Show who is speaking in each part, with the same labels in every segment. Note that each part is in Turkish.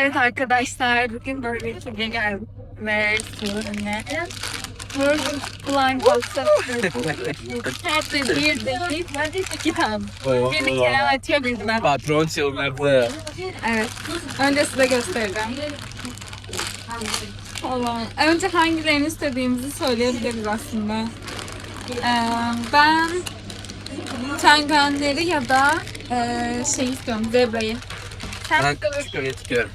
Speaker 1: Evet arkadaşlar bugün böyle bir çizgiye geldim. Ve sizinle Virgin Blind Box'a Hatta bir değil, iki tane. Bir kere açabildim.
Speaker 2: Patron çılgınlığı.
Speaker 1: Evet. Önce size göstereceğim. Allah. Önce hangilerini istediğimizi söyleyebiliriz aslında. Ee, ben tengenleri ya da e, şey istiyorum, zebrayı. Sen
Speaker 2: Ben çıkıyorum çıkıyorum.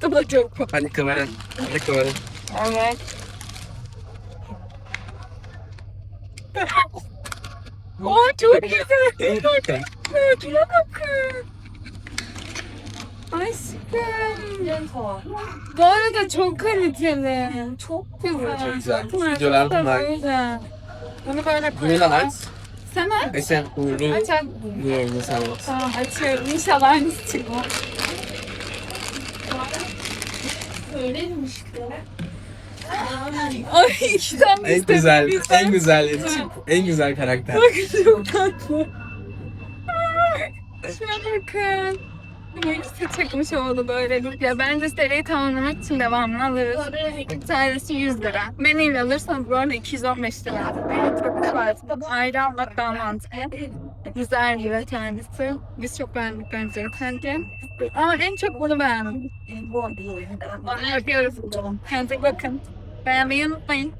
Speaker 1: Da çok bu.
Speaker 2: Hadi kameran. Hadi kameran.
Speaker 1: Evet. Oo çok güzel. Şuna bakın. Aşkım. Bu arada çok kaliteli. Çok güzel.
Speaker 2: Çok güzel. Videolar
Speaker 1: çok
Speaker 2: bunlar.
Speaker 1: güzel. Bunu böyle
Speaker 2: Bunu da aç.
Speaker 1: Sen aç.
Speaker 2: E sen uğurlu.
Speaker 1: Aç aç.
Speaker 2: Uğurlu sen ol.
Speaker 1: Tamam açıyorum. İnşallah aynısı çıkmaz. Ay ikiden de
Speaker 2: En güzel, en güzel, en güzel karakter.
Speaker 1: Bakın çok tatlı. Şuna bakın. İkisi çıkmış oldu böylelikle. Bence seriyi tamamlamak için devamını alırız. Bir tanesi 100 lira. Menüyle alırsanız bu arada 215 lira. Evet, çok. Ayrı almak daha mantıklı. Güzel bir kendisi. Biz çok beğendik bence bence. Ama en çok bunu beğendim. Onu yapıyoruz. Kendinize bakın. Beğenmeyi unutmayın.